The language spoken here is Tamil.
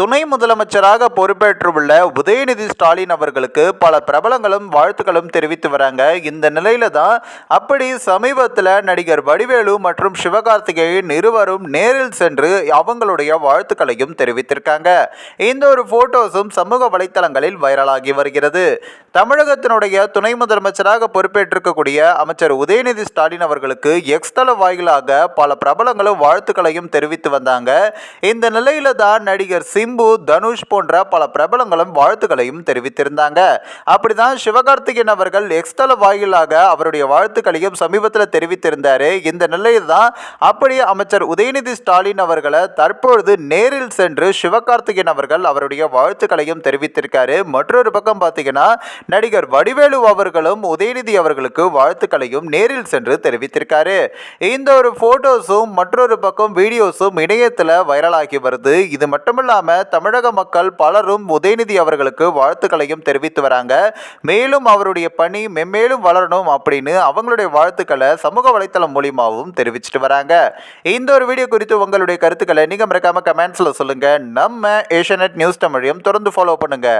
துணை முதலமைச்சராக பொறுப்பேற்றுள்ள உதயநிதி ஸ்டாலின் அவர்களுக்கு பல பிரபலங்களும் வாழ்த்துக்களும் தெரிவித்து வராங்க. இந்த நிலையில தான் அப்படி சமீபத்தில் நடிகர் வடிவேலு மற்றும் சிவகார்த்திகேயன் இருவரும் நேரில் சென்று அவங்களுடைய வாழ்த்துக்களையும் தெரிவித்திருக்காங்க. இந்த ஒரு போட்டோஸும் சமூக வலைத்தளங்களில் வைரலாகி வருகிறது. தமிழகத்தினுடைய துணை முதலமைச்சராக பொறுப்பேற்றிருக்கக்கூடிய அமைச்சர் உதயநிதி ஸ்டாலின் அவர்களுக்கு எக்ஸ்தள வாயிலாக பல பிரபலங்களும் வாழ்த்துக்களையும் தெரிவித்து வந்தாங்க. இந்த நிலையில தான் நடிகர் சிம்பு தனுஷ் போன்ற பல பிரபலங்களும் வாழ்த்துக்களையும் தெரிவித்திருந்தாங்க. அப்படிதான் சிவகார்த்திகேயன் அவர்கள் எக்ஸ்தள வாயிலாக அவருடைய வாழ்த்துக்களையும் சமீபத்தில் தெரிவித்திருந்தாரு. இந்த நிலையில் தான் அப்படியே அமைச்சர் உதயநிதி ஸ்டாலின் அவர்களை தற்பொழுது நேரில் சென்று சிவகார்த்திகேயன் அவர்கள் அவருடைய வாழ்த்துக்களையும் தெரிவித்திருக்காரு. மற்றொரு பக்கம் பார்த்தீங்கன்னா நடிகர் வடிவேலு அவர்களும் உதயநிதி அவர்களுக்கு வாழ்த்துக்களையும் நேரில் சென்று தெரிவித்திருக்காரு. இந்த ஒரு போட்டோஸும் மற்றொரு பக்கம் வீடியோஸும் இணையத்தில் வைரலாகி வருது. இது மட்டுமில்லாமல் தமிழக மக்கள் பலரும் உதயநிதி அவர்களுக்கு வாழ்த்துக்களையும் தெரிவித்து வராங்க. மேலும் அவருடைய பணி மென்மேலும் வளரணும் அப்படின்னு அவங்களுடைய வாழ்த்துக்களை சமூக வலைத்தளம் மூலியமாகவும் தெரிவிச்சிட்டு வராங்க. இந்த ஒரு வீடியோ குறித்து உங்களுடைய கருத்துக்களை நீங்கள் மறக்காம கமெண்ட்ஸில் சொல்லுங்க. நம்ம ஏஷியநெட் நியூஸ் தமிழையும் தொடர்ந்து ஃபாலோ பண்ணுங்க.